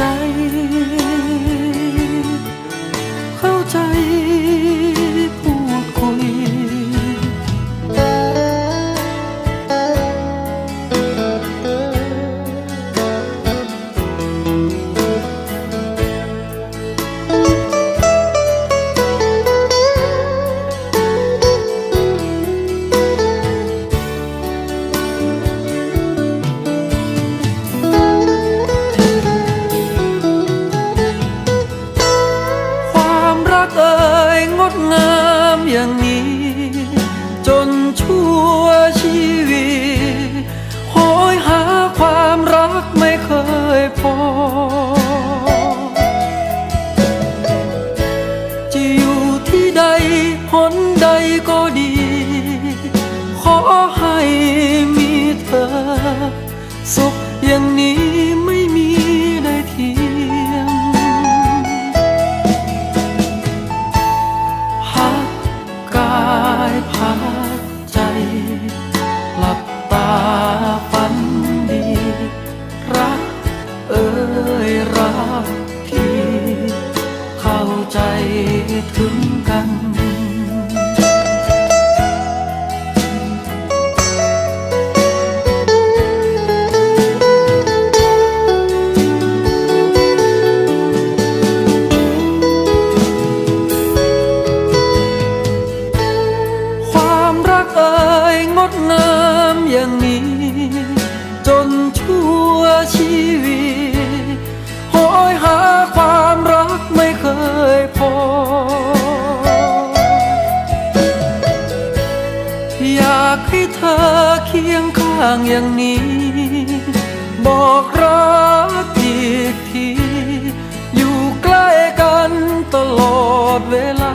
ใจ เข้าใจพูดคุย ก็ดี ขอให้มีเธอ สุขอย่างนี้ อยากให้เธอเคียงข้างอย่างนี้ บอกรักอีกที อยู่ใกล้กันตลอดเวลา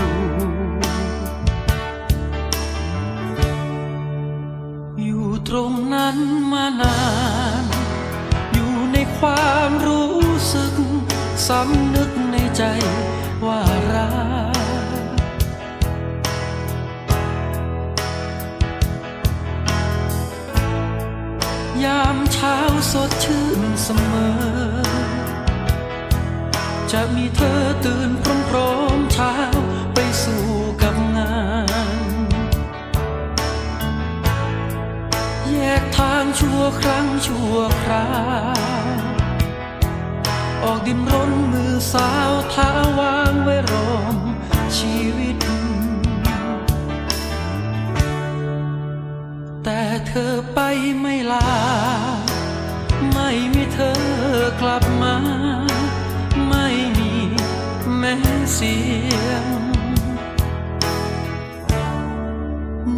ู่ สำนึกในใจว่ารักยามเช้าสดชื่นเสมอ จะมีเธอตื่นพร้อมๆเช้าไปสู่กับงาน แยกทางชั่วครั้งชั่วครา สาวเท้าวางไว้รอมชีวิต แต่เธอไปไม่ลา ไม่มีเธอกลับมา ไม่มีแม้เสียง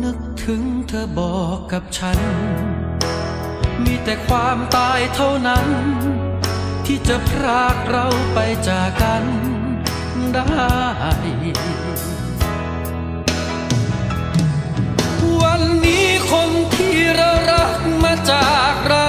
นึกถึงเธอบอกกับฉัน มีแต่ความตายเท่านั้น ที่จะพรากเราไปจากกันได้ วันนี้คนที่เรารักมาจากเรา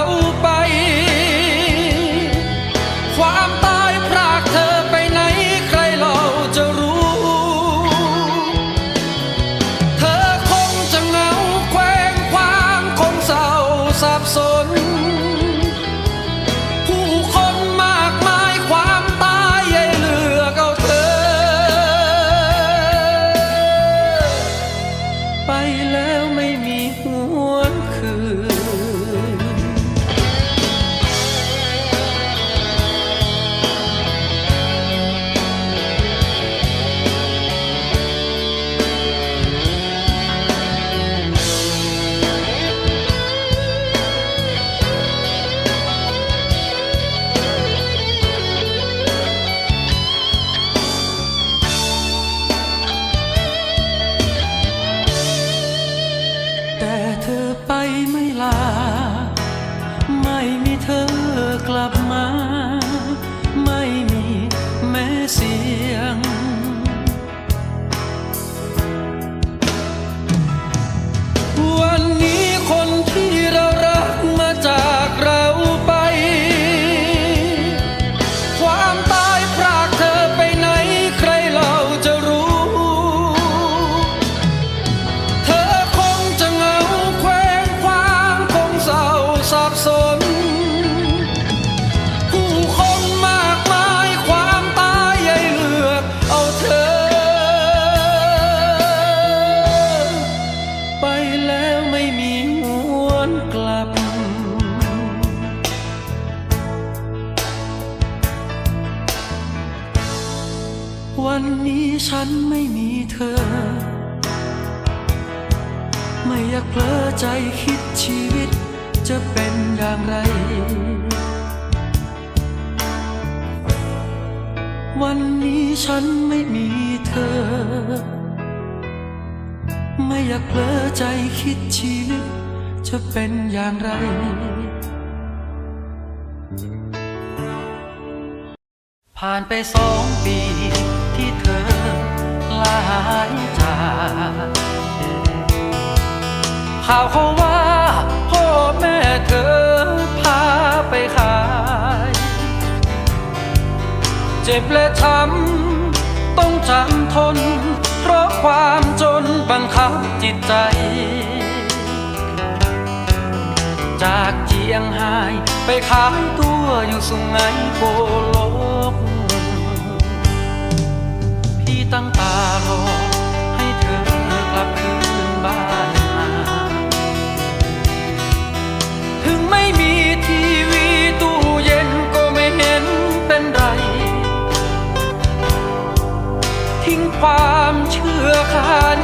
ฉันไม่มีเธอ ไม่อยากเผลอใจคิดชีวิตจะเป็นอย่างไร วันนี้ฉันไม่มีเธอ ไม่อยากเผลอใจคิดชีวิตจะเป็นอย่างไรผ่านไปสองปีายจากข่าวเขาว่าพ่อแม่เธอพาไปขาย เจ็บและช้ำต้องจำทน เพราะความจนบังคับจิตใจ จากเจียงไฮ้ไปขายตัวอยู่สุงไหงโกลก ตั้งตารอให้เธอกลับคืนบ้านมาถึงไม่มีทีวีตู้เย็นก็ไม่เห็นเป็นไร ทิ้งความเชื่อคาน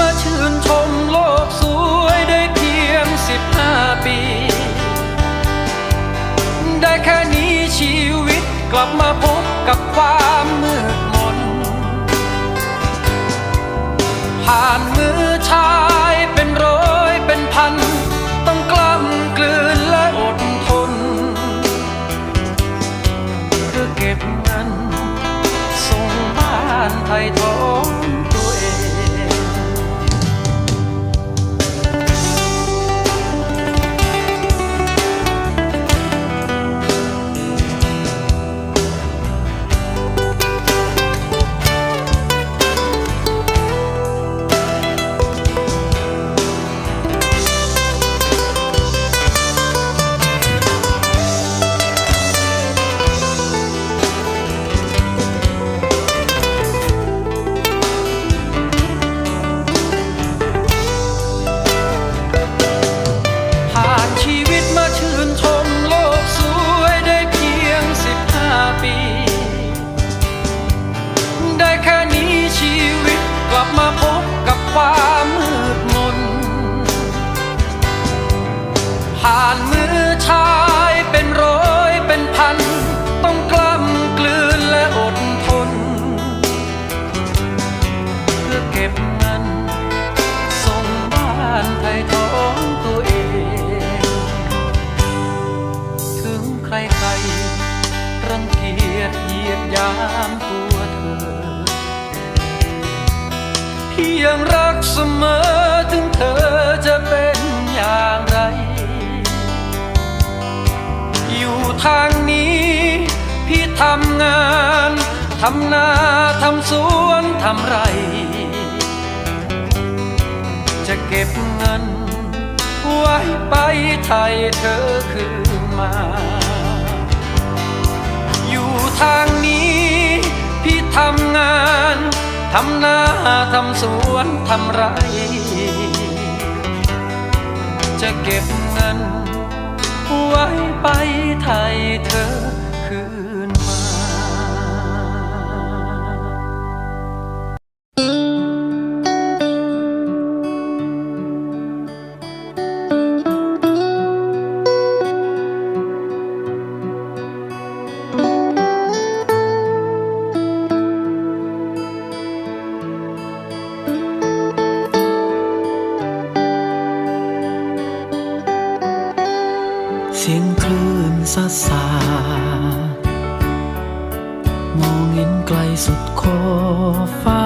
มาชื่นชมามตัวเธอ พี่ยังรักเสมอถึงเธอจะเป็นอย่างไร อยู่ทางนี้ พี่ทำงานทำนาทำสวนทำไร จะเก็บเงิน ไว้ไปไทยเธอคืนมา อยู่ทางนี้ ทำงานทำนาทำสวนทำไร จะเก็บเงินไว้ไปไทยเธอ มองเห็นไกลสุดขอบฟ้า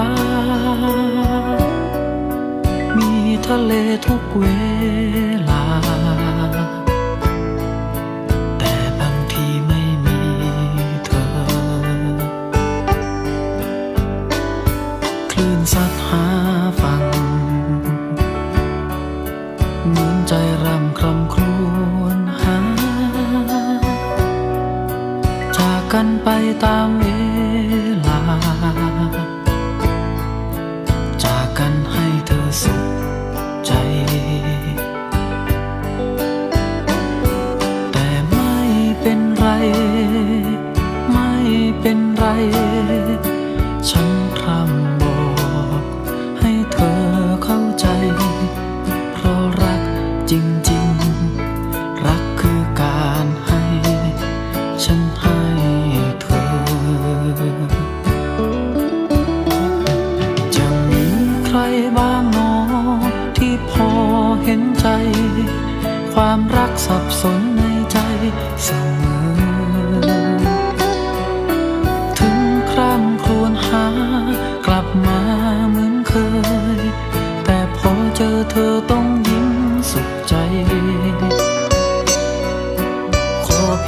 มีทะเลทุกเวลา กันไปตามเวลา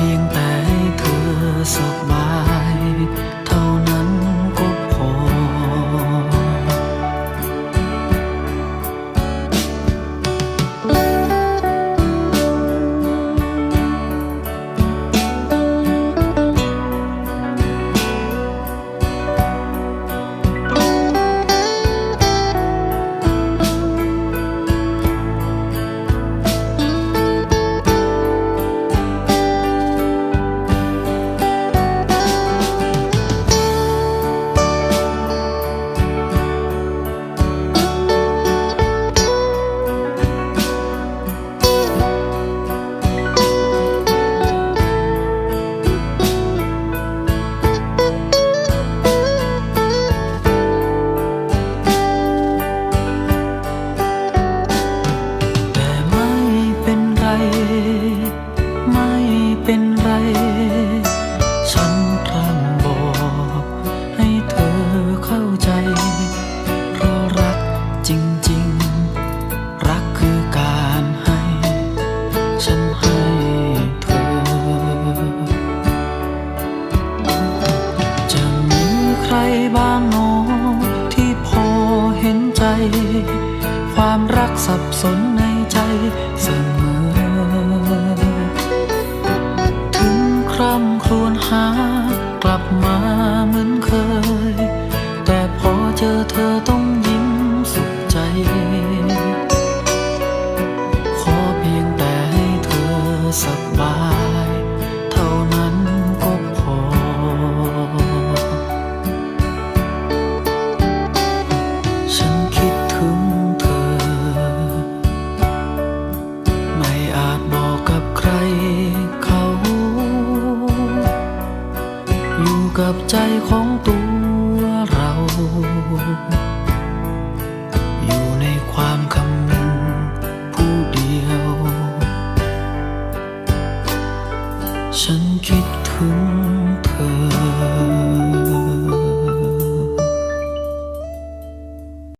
พียงแต่เธอสบาย ไม่เป็นไร ฉันพร่ำบอกให้เธอเข้าใจ เพราะรักจริงๆ รักคือการให้ ฉันให้เธอ จะมีใครบ้างหนอที่พอเห็นใจ ความรักสับสนในใจเสมอ ถึงคร่ำครวญหากลับมาเหมือนเคย